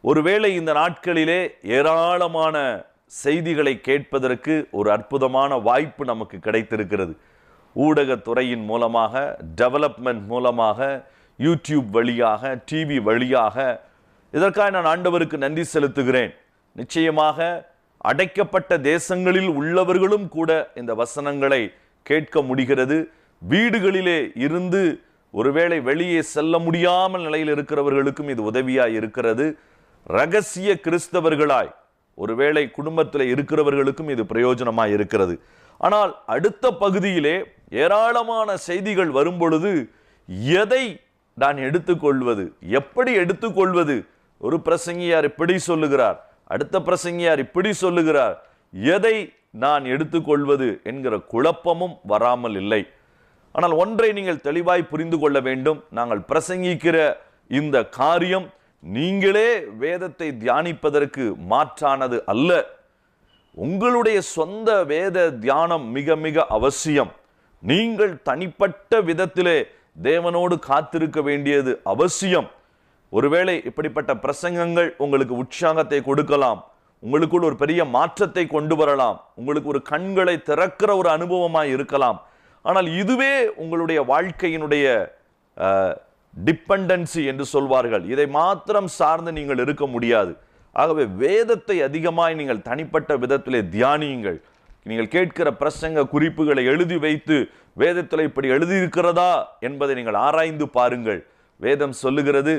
ஒருவேளை இந்த நாட்களிலே ஏராளமான செய்திகளை கேட்பதற்கு ஒரு அற்புதமான வாய்ப்பு நமக்கு கிடைத்திருக்கிறது. ஊடகத்துறையின் மூலமாக டெவலப்மெண்ட் மூலமாக யூடியூப் வழியாக டிவி வழியாக. இதற்காக நான் ஆண்டவருக்கு நன்றி செலுத்துகிறேன். நிச்சயமாக அடைக்கப்பட்ட தேசங்களில் உள்ளவர்களும் கூட இந்த வசனங்களை கேட்க முடிகிறது. வீடுகளிலே இருந்து ஒருவேளை வெளியே செல்ல முடியாமல் நிலையில் இருக்கிறவர்களுக்கும் இது உதவியாக இருக்கிறது. ரகசிய கிறிஸ்தவர்களாய் ஒருவேளை குடும்பத்தில் இருக்கிறவர்களுக்கும் இது பிரயோஜனமாக இருக்கிறது. ஆனால் அடுத்த பகுதியிலே ஏராளமான செய்திகள் வரும் பொழுது எதை நான் எடுத்துக்கொள்வது எப்படி எடுத்துக்கொள்வது? ஒரு பிரசங்கியார் இப்படி சொல்லுகிறார் அடுத்த பிரசங்கியார் இப்படி சொல்லுகிறார் எதை நான் எடுத்துக்கொள்வது என்கிற குழப்பமும் வராமல் இல்லை. ஆனால் ஒன்றை நீங்கள் தெளிவாய் புரிந்து கொள்ள வேண்டும் நாங்கள் பிரசங்கிக்கிற இந்த காரியம் நீங்களே வேதத்தை தியானிப்பதற்கு மாற்றானது அல்ல. உங்களுடைய சொந்த வேத தியானம் மிக மிக அவசியம். நீங்கள் தனிப்பட்ட விதத்திலே தேவனோடு காத்திருக்க வேண்டியது அவசியம். ஒருவேளை இப்படிப்பட்ட பிரசங்கங்கள் உங்களுக்கு உற்சாகத்தை கொடுக்கலாம். உங்களுக்குள் ஒரு பெரிய மாற்றத்தை கொண்டு வரலாம். உங்களுக்கு ஒரு கண்களை திறக்கிற ஒரு அனுபவமாக இருக்கலாம். ஆனால் இதுவே உங்களுடைய வாழ்க்கையினுடைய டிபெண்டன்சி என்று சொல்வார்கள். இதை மாத்திரம் சார்ந்து நீங்கள் இருக்க முடியாது. ஆகவே வேதத்தை அதிகமாய் நீங்கள் தனிப்பட்ட விதத்திலே தியானியுங்கள். நீங்கள் கேட்கிற பிரசங்க குறிப்புகளை எழுதி வைத்து வேதத்தில் இப்படி எழுதியிருக்கிறதா என்பதை நீங்கள் ஆராய்ந்து பாருங்கள். வேதம் சொல்லுகிறது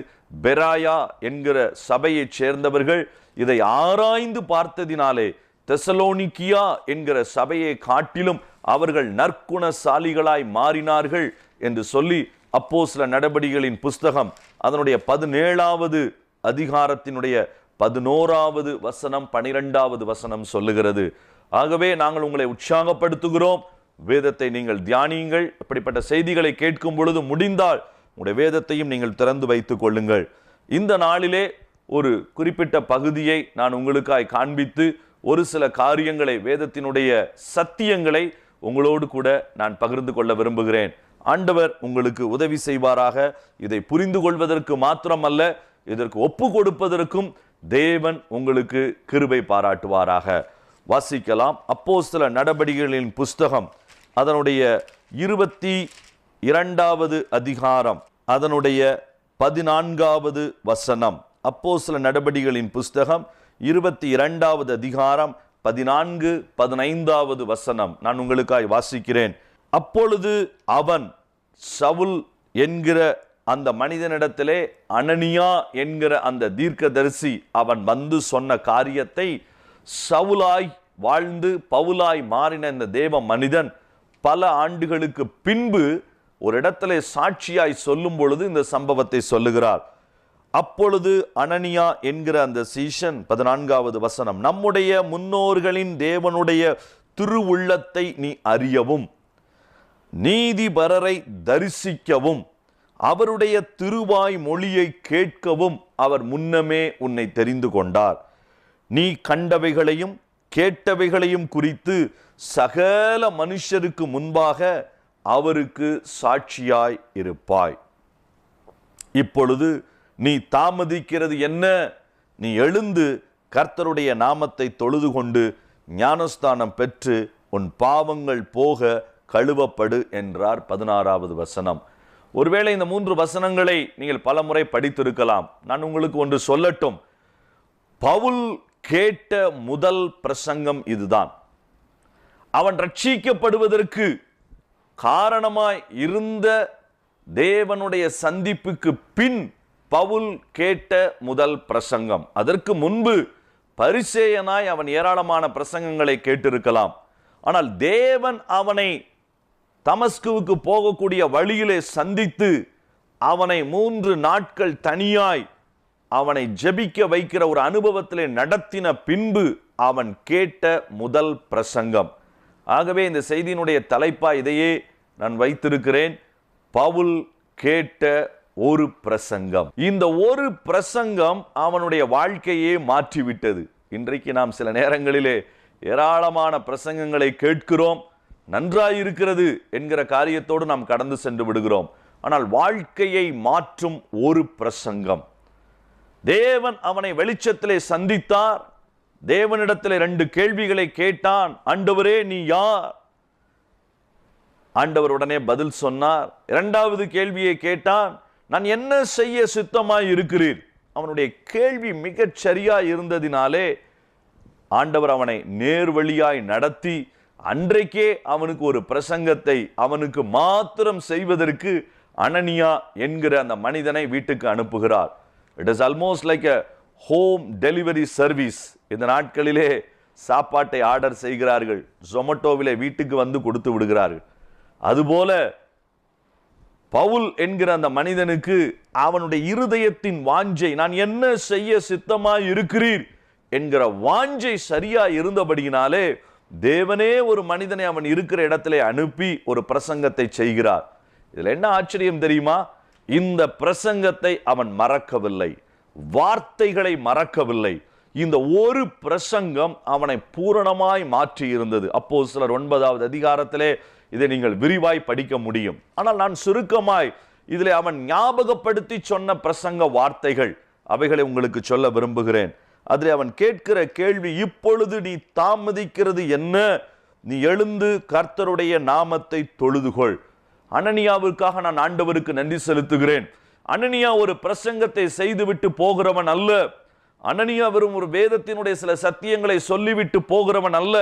பெராயா என்கிற சபையைச் சேர்ந்தவர்கள் இதை ஆராய்ந்து பார்த்ததினாலே தெசலோனிக்கியா என்கிற சபையை காட்டிலும் அவர்கள் நற்குணசாலிகளாய் மாறினார்கள் என்று சொல்லி அப்போ சில நடவடிக்கைகளின் புஸ்தகம் அதனுடைய பதினேழாவது அதிகாரத்தினுடைய பதினோராவது வசனம் பனிரெண்டாவது வசனம் சொல்லுகிறது. ஆகவே நாங்கள் உங்களை உற்சாகப்படுத்துகிறோம். வேதத்தை நீங்கள் தியானியுங்கள். இப்படிப்பட்ட செய்திகளை கேட்கும் பொழுது முடிந்தால் உங்களுடைய வேதத்தையும் நீங்கள் திறந்து வைத்துக் கொள்ளுங்கள். இந்த நாளிலே ஒரு குறிப்பிட்ட பகுதியை நான் உங்களுக்காய் காண்பித்து ஒரு சில காரியங்களை வேதத்தினுடைய சத்தியங்களை உங்களோடு கூட நான் பகிர்ந்து கொள்ள விரும்புகிறேன். ஆண்டவர் உங்களுக்கு உதவி செய்வாராக. இதை புரிந்து கொள்வதற்கு மாத்திரமல்ல இதற்கு ஒப்பு கொடுப்பதற்கும் தேவன் உங்களுக்கு கிருபை பாராட்டுவாராக. வாசிக்கலாம் அப்போ சில நடவடிக்கைகளின் புஸ்தகம் அதனுடைய இருபத்தி இரண்டாவது அதிகாரம் அதனுடைய பதினான்காவது வசனம். அப்போ சில நடவடிக்கைகளின் புஸ்தகம் இருபத்தி இரண்டாவது அதிகாரம் பதினான்கு பதினைந்தாவது வசனம். நான் உங்களுக்காய் வாசிக்கிறேன். அப்பொழுது அவன் சவுல் என்கிற அந்த மனிதனிடத்திலே அனனியா என்கிற அந்த தீர்க்கதரிசி அவன் வந்து சொன்ன காரியத்தை சவுலாய் வாழ்ந்து பவுலாய் மாறின இந்த தேவ மனிதன் பல ஆண்டுகளுக்கு பின்பு ஒரு இடத்துல சாட்சியாய் சொல்லும் பொழுது இந்த சம்பவத்தை சொல்லுகிறார். அப்பொழுது அனனியா என்கிற அந்த சீஷன் பதினான்காவது வசனம் நம்முடைய முன்னோர்களின் தேவனுடைய திருவுள்ளத்தை நீ அறியவும். நீதிபரரை தரிசிக்கவும் அவருடைய திருவாய் மொழியை கேட்கவும் அவர் முன்னமே உன்னை தெரிந்து கொண்டார். நீ கண்டவைகளையும் கேட்டவைகளையும் குறித்து சகல மனுஷருக்கு முன்பாக அவருக்கு சாட்சியாய் இருப்பாய். இப்பொழுது நீ தாமதிக்கிறது என்ன? நீ எழுந்து கர்த்தருடைய நாமத்தை தொழுது கொண்டு ஞானஸ்தானம் பெற்று உன் பாவங்கள் போக கழுவப்படு என்றார் பதினாறாவது வசனம். ஒருவேளை இந்த மூன்று வசனங்களை நீங்கள் பலமுறை படித்திருக்கலாம். நான் உங்களுக்கு ஒன்று சொல்லட்டும். பவுல் கேட்ட முதல் பிரசங்கம் இதுதான். அவன் ரட்சிக்கப்படுவதற்கு காரணமாய் இருந்த தேவனுடைய சந்திப்புக்கு பின் பவுல் கேட்ட முதல் பிரசங்கம். அதற்கு முன்பு பரிசேயனாய் அவன் ஏராளமான பிரசங்கங்களை கேட்டிருக்கலாம். ஆனால் தேவன் அவனை தமஸ்குவுக்கு போகக்கூடிய வழியிலே சந்தித்து அவனை மூன்று நாட்கள் தனியாய் அவனை ஜெபிக்க வைக்கிற ஒரு அனுபவத்திலே நடத்தின பின்பு அவன் கேட்ட முதல் பிரசங்கம். ஆகவே இந்த செய்தியினுடைய தலைப்பா இதையே நான் வைத்திருக்கிறேன். பவுல் கேட்ட ஒரு பிரசங்கம். இந்த ஒரு பிரசங்கம் அவனுடைய வாழ்க்கையே மாற்றிவிட்டது. இன்றைக்கு நாம் சில நேரங்களிலே ஏராளமான பிரசங்கங்களை கேட்கிறோம். நன்றாயிருக்கிறது என்கிற காரியத்தோடு நாம் கடந்து சென்று விடுகிறோம். ஆனால் வாழ்க்கையை மாற்றும் ஒரு பிரசங்கம். தேவன் அவனை வெளிச்சத்திலே சந்தித்தார். தேவனிடத்தில் ரெண்டு கேள்விகளை கேட்டான். ஆண்டவரே நீ யார்? ஆண்டவர் உடனே பதில் சொன்னார். இரண்டாவது கேள்வியை கேட்டான். நான் என்ன செய்ய சித்தமாய் இருக்கிறீர் அவனுடைய கேள்வி மிகச் சரியா இருந்ததினாலே ஆண்டவர் அவனை நேர்வழியாய் நடத்தி அன்றைக்கே அவனுக்கு ஒரு பிரசங்கத்தை அவனுக்கு மாத்திரம் செய்வதற்கு அனனியா என்கிற அந்த மனிதனை வீட்டுக்கு அனுப்புகிறார். It is almost like a home delivery service இந்த நாட்களிலே சாப்பாட்டை ஆர்டர் செய்கிறார்கள். ஜொமட்டோவிலே வீட்டுக்கு வந்து கொடுத்து விடுகிறார்கள். அதுபோல பவுல் என்கிற அந்த மனிதனுக்கு அவனுடைய இருதயத்தின் வாஞ்சை நான் என்ன செய்ய சித்தமாய் இருக்கிறீர்? என்கிற வாஞ்சை சரியா இருந்தபடியினாலே தேவனே ஒரு மனிதனை அவன் இருக்கிற இடத்திலே அனுப்பி ஒரு பிரசங்கத்தை செய்கிறார். இதுல என்ன ஆச்சரியம் தெரியுமா? இந்த பிரசங்கத்தை அவன் மறக்கவில்லை. வார்த்தைகளை மறக்கவில்லை. இந்த ஒரு பிரசங்கம் அவனை பூரணமாய் மாற்றி இருந்தது. அப்போ சிலர் ஒன்பதாவது அதிகாரத்திலே இதை நீங்கள் விரிவாய் படிக்க முடியும். ஆனால் நான் சுருக்கமாய் இதில் அவன் ஞாபகப்படுத்தி சொன்ன பிரசங்க வார்த்தைகள் அவைகளை உங்களுக்கு சொல்ல விரும்புகிறேன். அதில் அவன் கேட்கிற கேள்வி இப்பொழுது நீ தாமதிக்கிறது என்ன? நீ எழுந்து கர்த்தருடைய நாமத்தை தொழுதுகொள். அனனியாவிற்காக நான் ஆண்டவருக்கு நன்றி செலுத்துகிறேன். அனனியா ஒரு பிரசங்கத்தை செய்துவிட்டு போகிறவன் அல்ல. அனனியா வெறும் ஒரு வேதத்தினுடைய சில சத்தியங்களை சொல்லிவிட்டு போகிறவன் அல்ல.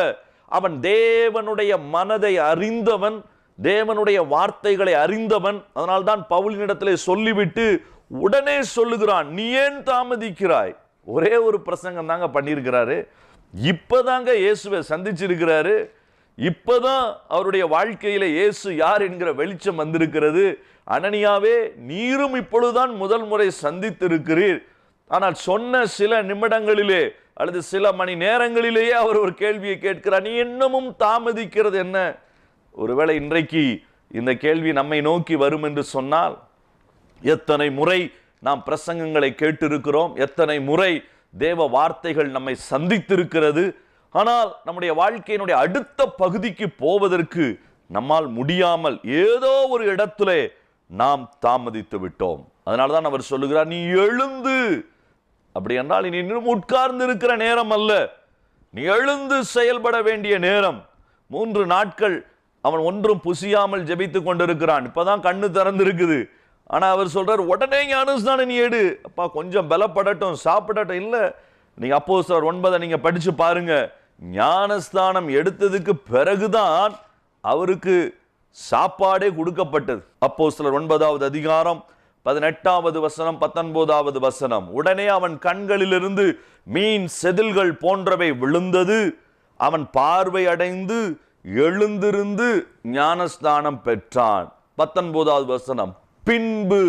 அவன் தேவனுடைய மனதை அறிந்தவன் தேவனுடைய வார்த்தைகளை அறிந்தவன். அதனால்தான் பவுலினிடத்திலே சொல்லிவிட்டு உடனே சொல்லுகிறான் நீ ஏன் தாமதிக்கிறாய்? ஒரே ஒரு பிரசங்கம் தாங்க பண்ணியிருக்கிறாரு. இப்பதாங்க இயேசுவை சந்திச்சிருக்கிறாரு. இப்பதான் அவருடைய வாழ்க்கையில் இயேசு யார் என்கிற வெளிச்சம் வந்திருக்கிறது. அனனியாவே நீரும் இப்பொழுதுதான் முதல் முறை சந்தித்திருக்கிறீர். ஆனால் சொன்ன சில நிமிடங்களிலே அல்லது சில மணி நேரங்களிலேயே அவர் ஒரு கேள்வியை கேட்கிறார். நீ இன்னமும் தாமதிக்கிறது என்ன? ஒருவேளை இன்றைக்கு இந்த கேள்வி நம்மை நோக்கி வரும் என்று சொன்னால் எத்தனை முறை நாம் பிரசங்கங்களை கேட்டிருக்கிறோம். எத்தனை முறை தேவ வார்த்தைகள் நம்மை சந்தித்திருக்கிறது. ஆனால் நம்முடைய வாழ்க்கையினுடைய அடுத்த பகுதிக்கு போவதற்கு நம்மால் முடியாமல் ஏதோ ஒரு இடத்திலே நாம் தாமதித்து விட்டோம். அதனால தான் அவர் சொல்லுகிறார் நீ எழுந்து. அப்படி என்றால் நீ இன்னும் உட்கார்ந்து இருக்கிற நேரம் அல்ல. நீ எழுந்து செயல்பட வேண்டிய நேரம். மூன்று நாட்கள் அவன் ஒன்றும் புசியாமல் ஜெபித்து கொண்டிருக்கிறான். இப்போதான் கண்ணு திறந்திருக்குது. ஆனா அவர் சொல்றார் உடனே ஞானஸ்தானம் நீ எடு. அப்பா கொஞ்சம் பலப்படட்டும் சாப்பிடட்டும் இல்ல. நீங்க அப்போ சார் ஒன்பதை நீங்க படிச்சு பாருங்க. ஞானஸ்தானம் எடுத்ததுக்கு பிறகுதான் அவருக்கு சாப்பாடே கொடுக்கப்பட்டது. அப்போ சிலர் ஒன்பதாவது அதிகாரம் பதினெட்டாவது வசனம் பத்தொன்பதாவது வசனம். உடனே அவன் கண்களிலிருந்து மீன் செதில்கள் போன்றவை விழுந்தது. அவன் பார்வை அடைந்து எழுந்திருந்து ஞானஸ்தானம் பெற்றான். பத்தொன்பதாவது வசனம் பின்பு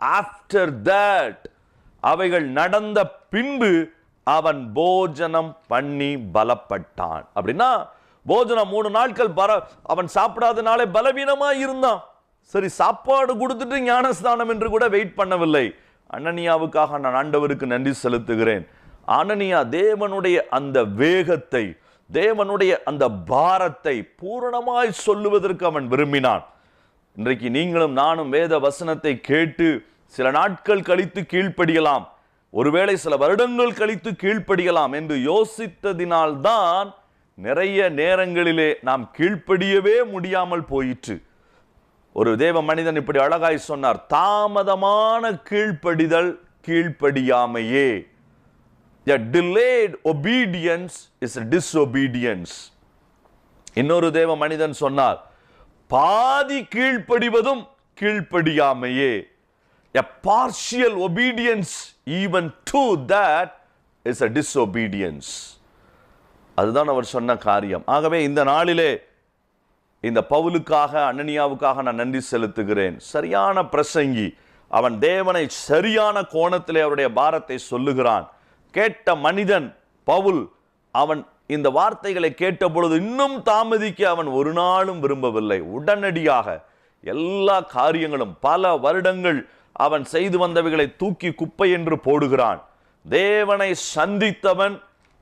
ஆஃப்டர் தட் அவைகள் நடந்த பின்பு அவன் போஜனம் பண்ணி பலப்பட்டான். அப்படின்னா போஜனம் மூணு நாட்கள் பர அவன் சாப்பிடாதனாலே பலவீனமா இருந்தான். சரி சாப்பாடு கொடுத்துட்டு ஞானஸ்தானம் என்று கூட வெயிட் பண்ணவில்லை. அனனியாவுக்காக நான் ஆண்டவருக்கு நன்றி செலுத்துகிறேன். அனனியா தேவனுடைய அந்த வேகத்தை தேவனுடைய அந்த பாரத்தை பூரணமாய் சொல்லுவதற்கு அவன் விரும்பினான். இன்றைக்கு நீங்களும் நானும் வேத வசனத்தை கேட்டு சில நாட்கள் கழித்து கீழ்ப்படியலாம். ஒருவேளை சில வருடங்கள் கழித்து கீழ்ப்படியலாம் என்று யோசித்ததினால்தான் நிறைய நேரங்களிலே நாம் கீழ்ப்படியவே முடியாமல் போயிற்று. ஒரு தேவ மனிதன் இப்படி அழகாய் சொன்னார் தாமதமான கீழ்ப்படிதல் கீழ்ப்படியாமையே. The delayed obedience is a இன்னொரு தேவ மனிதன் சொன்னார் பாதி கீழ்ப்படிவதும் கீழ்ப்படியாமையே. A partial obedience even to that is a disobedience அதுதான் அவர் சொன்ன காரியம். ஆகவே இந்த நாளிலே இந்த பவுலுக்காக அனனியாவுக்காக நான் நன்றி செலுத்துகிறேன். சரியான பிரசங்கி. அவன் தேவனை சரியான கோணத்திலே அவருடைய பாரத்தை சொல்லுகிறான். கேட்ட மனிதன் பவுல் அவன் இந்த வார்த்தைகளை கேட்ட பொழுது இன்னும் தாமதிக்க அவன் ஒரு நாளும் விரும்பவில்லை. உடனடியாக எல்லா காரியங்களும் பல வருடங்கள் அவன் செய்து வந்தவைகளை தூக்கி குப்பை என்று போடுகிறான். தேவனை சந்தித்தவன்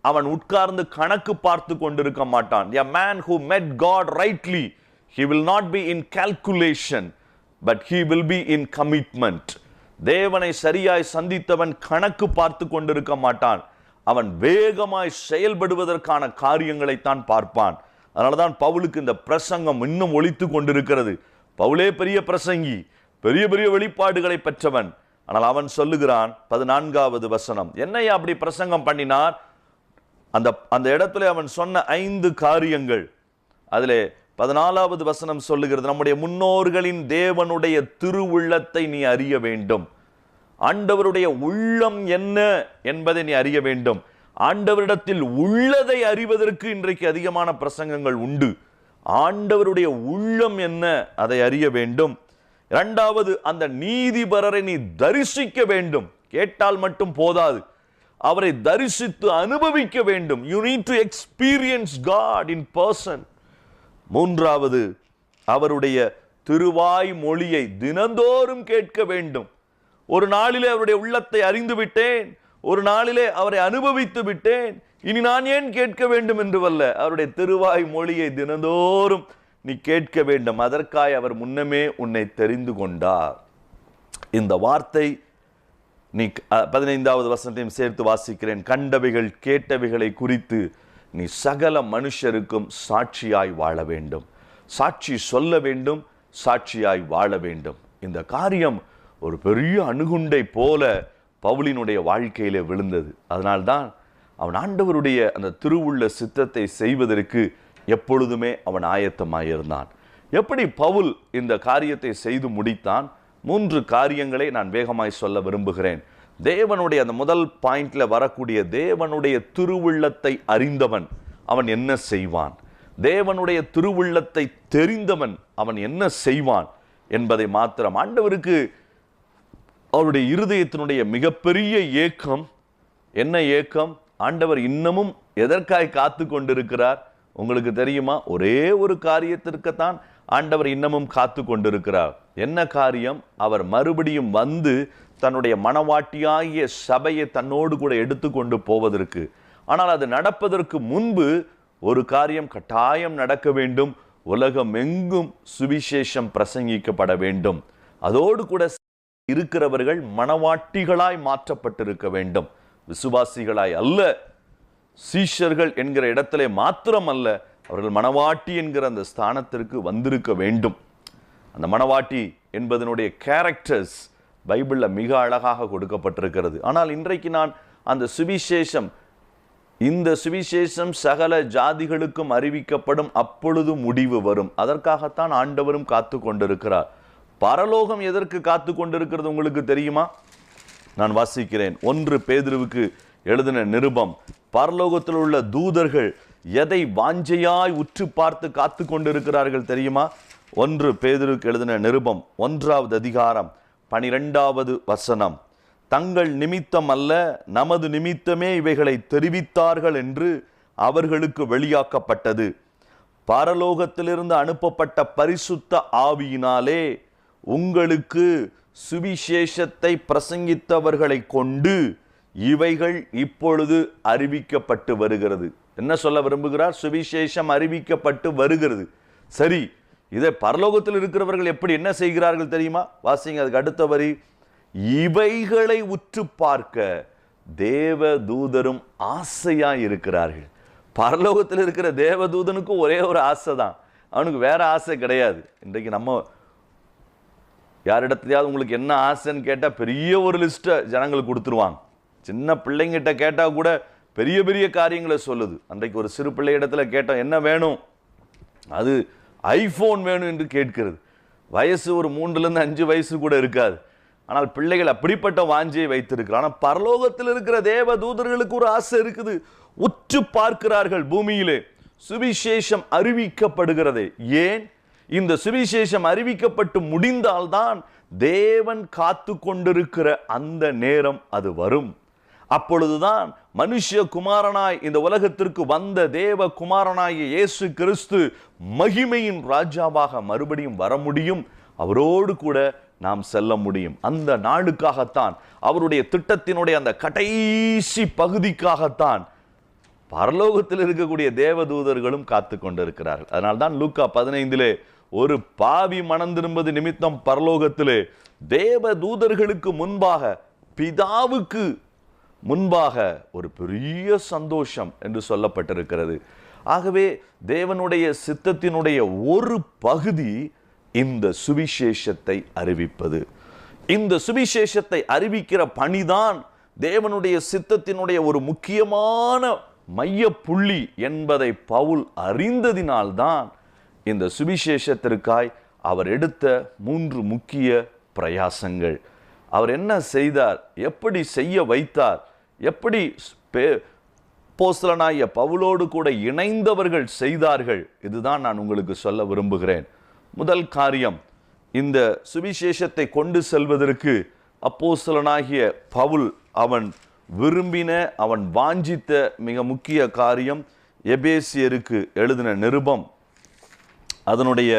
அவன் உட்கார்ந்து கணக்கு பார்த்து கொண்டிருக்க மாட்டான். A man who met God rightly he will not be in calculation but he will be in commitment தேவனை சரியாய் சந்தித்தவன் கணக்கு பார்த்து கொண்டிருக்க மாட்டான். அவன் வேகமாய் செயல்படுவதற்கான காரியங்களைத்தான் பார்ப்பான். அதனால தான் பவுலுக்கு இந்த பிரசங்கம் இன்னும் ஒழித்து கொண்டிருக்கிறது. பவுலே பெரிய பிரசங்கி பெரிய பெரிய வெளிப்பாடுகளை பெற்றவன். ஆனால் அவன் சொல்லுகிறான் பதினான்காவது வசனம் என்னையா அப்படி பிரசங்கம் பண்ணினார்? அந்த அந்த இடத்துல அவன் சொன்ன ஐந்து காரியங்கள். அதிலே பதினாலாவது வசனம் சொல்லுகிறது நம்முடைய முன்னோர்களின் தேவனுடைய திருவுள்ளத்தை நீ அறிய வேண்டும். ஆண்டவருடைய உள்ளம் என்ன என்பதை நீ அறிய வேண்டும். ஆண்டவரிடத்தில் உள்ளதை அறிவதற்கு இன்றைக்கு அதிகமான பிரசங்கங்கள் உண்டு. ஆண்டவருடைய உள்ளம் என்ன அதை அறிய வேண்டும். இரண்டாவது அந்த நீதிபரரை நீ தரிசிக்க வேண்டும். கேட்டால் மட்டும் போதாது. அவரை தரிசித்து அனுபவிக்க வேண்டும். You need to experience God in person மூன்றாவது அவருடைய திருவாய் மொழியை தினந்தோறும் கேட்க வேண்டும். ஒரு நாளிலே அவருடைய உள்ளத்தை அறிந்து விட்டேன். ஒரு நாளிலே அவரை அனுபவித்து விட்டேன். இனி நான் ஏன் கேட்க வேண்டும் என்று வல்ல அவருடைய திருவாய் மொழியை தினந்தோறும் நீ கேட்க வேண்டும். அதற்காய் அவர் முன்னமே உன்னை தெரிந்து கொண்டார். இந்த வார்த்தை நீ பதினைந்தாவது வசனத்தையும் சேர்த்து வாசிக்கிறேன். கண்டவைகள் கேட்டவைகளை குறித்து நீ சகல மனுஷருக்கும் சாட்சியாய் வாழ வேண்டும். சாட்சி சொல்ல வேண்டும் சாட்சியாய் வாழ வேண்டும். இந்த காரியம் ஒரு பெரிய அணுகுண்டை போல பவுலினுடைய வாழ்க்கையிலே விழுந்தது. அதனால்தான் அவன் ஆண்டவருடைய அந்த திருவுள்ள சித்தத்தை செய்வதற்கு எப்பொழுதுமே அவன் ஆயத்தமாயிருந்தான். எப்படி பவுல் இந்த காரியத்தை செய்து முடித்தான்? மூன்று காரியங்களை நான் வேகமாய் சொல்ல விரும்புகிறேன். தேவனுடைய அந்த முதல் பாயிண்ட்ல வரக்கூடிய தேவனுடைய திருவுள்ளத்தை அறிந்தவன் அவன் என்ன செய்வான்? தேவனுடைய திருவுள்ளத்தை தெரிந்தவன் அவன் என்ன செய்வான் என்பதை மாத்திரம் ஆண்டவருக்கு அவருடைய இருதயத்தினுடைய மிகப்பெரிய ஏக்கம் என்ன ஏக்கம்? ஆண்டவர் இன்னமும் எதற்காய் காத்து கொண்டிருக்கிறார்? உங்களுக்கு தெரியுமா? ஒரே ஒரு காரியத்திற்குத்தான் ஆண்டவர் இன்னமும் காத்து கொண்டிருக்கிறார். என்ன காரியம்? அவர் மறுபடியும் வந்து தன்னுடைய மனவாட்டியாகிய சபையை தன்னோடு கூட எடுத்துக்கொண்டு போவதற்கு. ஆனால் அது நடப்பதற்கு முன்பு ஒரு காரியம் கட்டாயம் நடக்க வேண்டும். உலகம் எங்கும் சுவிசேஷம் பிரசங்கிக்கப்பட வேண்டும். அதோடு கூட இருக்கிறவர்கள் மணவாட்டிகளாய் மாற்றப்பட்டிருக்க வேண்டும். விசுவாசிகளாய் அல்ல. சீஷர்கள் என்கிற இடத்திலே மாத்திரம் அல்ல அவர்கள் மணவாட்டி என்கிற அந்த ஸ்தானத்திற்கு வந்திருக்க வேண்டும். அந்த மணவாட்டி என்பதனுடைய கேரக்டர்ஸ் பைபிள்ல மிக அழகாக கொடுக்கப்பட்டிருக்கிறது. ஆனால் இன்றைக்கு நான் அந்த சுவிசேஷம் இந்த சுவிசேஷம் சகல ஜாதிகளுக்கும் அறிவிக்கப்படும் அப்பொழுது முடிவு வரும். அதற்காகத்தான் ஆண்டவரும் காத்து கொண்டிருக்கிறார் பரலோகம் எதற்கு காத்து கொண்டிருக்கிறது உங்களுக்கு தெரியுமா? நான் வாசிக்கிறேன். ஒன்று பேதிருவுக்கு எழுதின நிருபம் பரலோகத்தில் உள்ள தூதர்கள் எதை வாஞ்சையாய் உற்று பார்த்து காத்து கொண்டிருக்கிறார்கள் தெரியுமா? ஒன்று பேதிருக்கு எழுதின நிருபம் ஒன்றாவது அதிகாரம் பனிரெண்டாவது வசனம் தங்கள் நிமித்தம் அல்ல நமது நிமித்தமே இவைகளை தெரிவித்தார்கள் என்று அவர்களுக்கு வெளியாக்கப்பட்டது. பரலோகத்திலிருந்து அனுப்பப்பட்ட பரிசுத்த ஆவியினாலே உங்களுக்கு சுவிசேஷத்தை பிரசங்கித்தவர்களை கொண்டு இவைகள் இப்பொழுது அறிவிக்கப்பட்டு வருகிறது. என்ன சொல்ல விரும்புகிறார்? சுவிசேஷம் அறிவிக்கப்பட்டு வருகிறது. சரி இதை பரலோகத்தில் இருக்கிறவர்கள் எப்படி என்ன செய்கிறார்கள் தெரியுமா? வாசிங்க அதுக்கு அடுத்த வரி. இவைகளை உற்று பார்க்க தேவ தூதரும் ஆசையாக இருக்கிறார்கள். பரலோகத்தில் இருக்கிற தேவதூதனுக்கும் ஒரே ஒரு ஆசை தான் அவனுக்கு வேற ஆசை கிடையாது. இன்றைக்கு நம்ம யாரிடத்துலையாவது உங்களுக்கு என்ன ஆசைன்னு கேட்டால் பெரிய ஒரு லிஸ்ட்டை ஜனங்களுக்கு கொடுத்துருவாங்க. சின்ன பிள்ளைங்கிட்ட கேட்டால் கூட பெரிய பெரிய காரியங்களை சொல்லுது. அன்றைக்கு ஒரு சிறு பிள்ளை இடத்துல கேட்டோம் என்ன வேணும்? அது ஐஃபோன் வேணும் என்று கேட்கிறது. வயசு ஒரு மூன்றுலேருந்து அஞ்சு வயசு கூட இருக்காது. ஆனால் பிள்ளைகள் அப்படிப்பட்ட வாஞ்சியை வைத்திருக்கிறார். ஆனால் பரலோகத்தில் இருக்கிற தேவ தூதர்களுக்கு ஒரு ஆசை இருக்குது. உற்று பார்க்கிறார்கள் பூமியிலே. சுவிசேஷம் அறிவிக்கப்படுகிறதே. ஏன்? இந்த சுவிசேஷம் அறிவிக்கப்பட்டு முடிந்தால்தான் தேவன் காத்து கொண்டிருக்கிற அந்த நேரம் அது வரும். அப்பொழுதுதான் மனுஷ குமாரனாய் இந்த உலகத்திற்கு வந்த தேவ குமாரனாகிய இயேசு கிறிஸ்து மகிமையின் ராஜாவாக மறுபடியும் வர முடியும். அவரோடு கூட நாம் செல்ல முடியும். அந்த நாளுக்காகத்தான் அவருடைய திட்டத்தினுடைய அந்த கடைசி பகுதிக்காகத்தான் பரலோகத்தில் இருக்கக்கூடிய தேவதூதர்களும் காத்து கொண்டிருக்கிறார்கள். அதனால்தான் லூக்கா பதினைந்திலே ஒரு பாவி மனம் திரும்பது நிமித்தம் பரலோகத்திலே தேவ தூதர்களுக்கு முன்பாக பிதாவுக்கு முன்பாக ஒரு பெரிய சந்தோஷம் என்று சொல்லப்பட்டிருக்கிறது. ஆகவே தேவனுடைய சித்தத்தினுடைய ஒரு பகுதி இந்த சுவிசேஷத்தை அறிவிப்பது. இந்த சுவிசேஷத்தை அறிவிக்கிற பணிதான் தேவனுடைய சித்தத்தினுடைய ஒரு முக்கியமான மைய புள்ளி என்பதை பவுல் அறிந்ததினால்தான் இந்த சுவிசேஷத்திற்காய் அவர் எடுத்த மூன்று முக்கிய பிரயாசங்கள். அவர் என்ன செய்தார்? எப்படி செய்ய வைத்தார்? எப்படி பே- பவுலோடு கூட இணைந்தவர்கள் செய்தார்கள்? இதுதான் நான் உங்களுக்கு சொல்ல விரும்புகிறேன். முதல் காரியம் இந்த சுவிசேஷத்தை கொண்டு செல்வதற்கு அப்போஸ்தலனாகிய பவுல் அவன் விரும்பின அவன் வாஞ்சித்த மிக முக்கிய காரியம் எபேசியருக்கு எழுதின நிருபம். அதனுடைய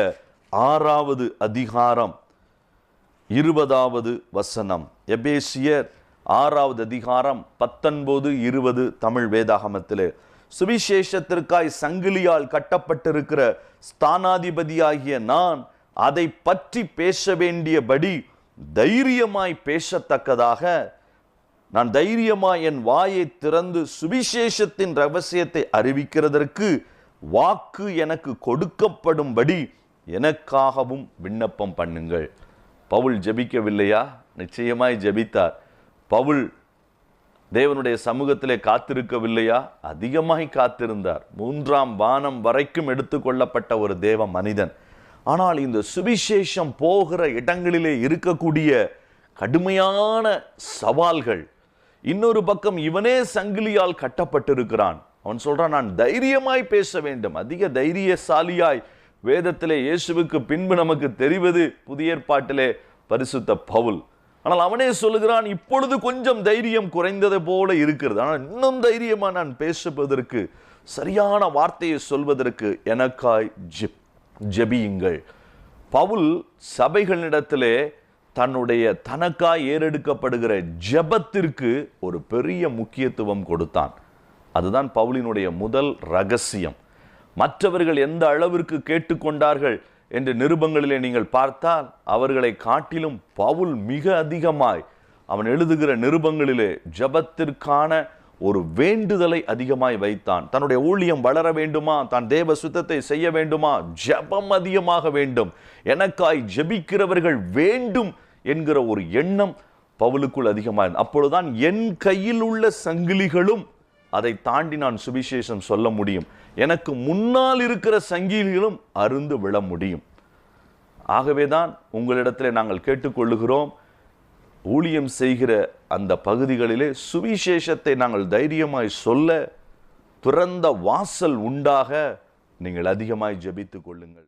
ஆறாவது அதிகாரம் இருபதாவது வசனம். எபேசியர் ஆறாவது அதிகாரம் பத்தொன்பது இருபது தமிழ் வேதாகமத்திலே. சுவிசேஷத்திற்காய் சங்கிலியால் கட்டப்பட்டிருக்கிற ஸ்தானாதிபதியாகிய நான் அதை பற்றி பேச வேண்டியபடி தைரியமாய் பேசத்தக்கதாக நான் தைரியமாய் என் வாயை திறந்து சுவிசேஷத்தின் ரகசியத்தை அறிவிக்கிறதற்கு வாக்கு எனக்கு கொடுக்கப்படும்படி எனக்காகவும் விண்ணப்பம் பண்ணுங்கள். பவுல் ஜெபிக்கவில்லையா? நிச்சயமாய் ஜெபித்தார். பவுல் தேவனுடைய சமூகத்திலே காத்திருக்கவில்லையா? அதிகமாய் காத்திருந்தார். மூன்றாம் வானம் வரைக்கும் எடுத்துக்கொள்ளப்பட்ட ஒரு தேவ மனிதன். ஆனால் இந்த சுவிசேஷம் போகிற இடங்களிலே இருக்கக்கூடிய கடுமையான சவால்கள். இன்னொரு பக்கம் இவனே சங்கிலியால் கட்டப்பட்டிருக்கிறான். அவன் சொல்கிறான் நான் தைரியமாய் பேச வேண்டும். அதிக தைரியசாலியாய் வேதத்திலே இயேசுவுக்கு பின்பு நமக்கு தெரிவது புதிய ஏற்பாட்டிலே பரிசுத்த பவுல். ஆனால் அவனே சொல்லுகிறான் இப்பொழுது கொஞ்சம் தைரியம் குறைந்தது போல இருக்கிறது. ஆனால் இன்னும் தைரியமாக நான் பேசுவதற்கு சரியான வார்த்தையை சொல்வதற்கு எனக்காய் ஜெப் ஜெபியுங்கள். பவுல் சபைகளிடத்திலே தன்னுடைய தனக்காய் ஏறெடுக்கப்படுகிற ஜெபத்திற்கு ஒரு பெரிய முக்கியத்துவம் கொடுத்தான். அதுதான் பவுலினுடைய முதல் ரகசியம். மற்றவர்கள் எந்த அளவிற்கு கேட்டுக்கொண்டார்கள் என்று நிருபங்களிலே நீங்கள் பார்த்தால் அவர்களை காட்டிலும் பவுல் மிக அதிகமாய் அவன் எழுதுகிற நிருபங்களிலே ஜெபத்திற்கான ஒரு வேண்டுதலை அதிகமாய் வைத்தான். தன்னுடைய ஊழியம் வளர வேண்டுமா? தான் தேவ சுத்தத்தை செய்ய வேண்டுமா? ஜெபம் அதிகமாக வேண்டும். எனக்காய் ஜெபிக்கிறவர்கள் வேண்டும் என்கிற ஒரு எண்ணம் பவுலுக்குள் அதிகமாக அப்பொழுதுதான் என் கையில் உள்ள சங்கிலிகளும் அதை தாண்டி நான் சுவிசேஷம் சொல்ல முடியும். எனக்கு முன்னால் இருக்கிற சங்கிலிகளும் அருந்து விழ முடியும். ஆகவே தான் உங்களிடத்தில் நாங்கள் கேட்டுக்கொள்ளுகிறோம். ஊழியம் செய்கிற அந்த பகுதிகளிலே சுவிசேஷத்தை நாங்கள் தைரியமாய் சொல்ல திறந்த வாசல் உண்டாக நீங்கள் அதிகமாய் ஜபித்து கொள்ளுங்கள்.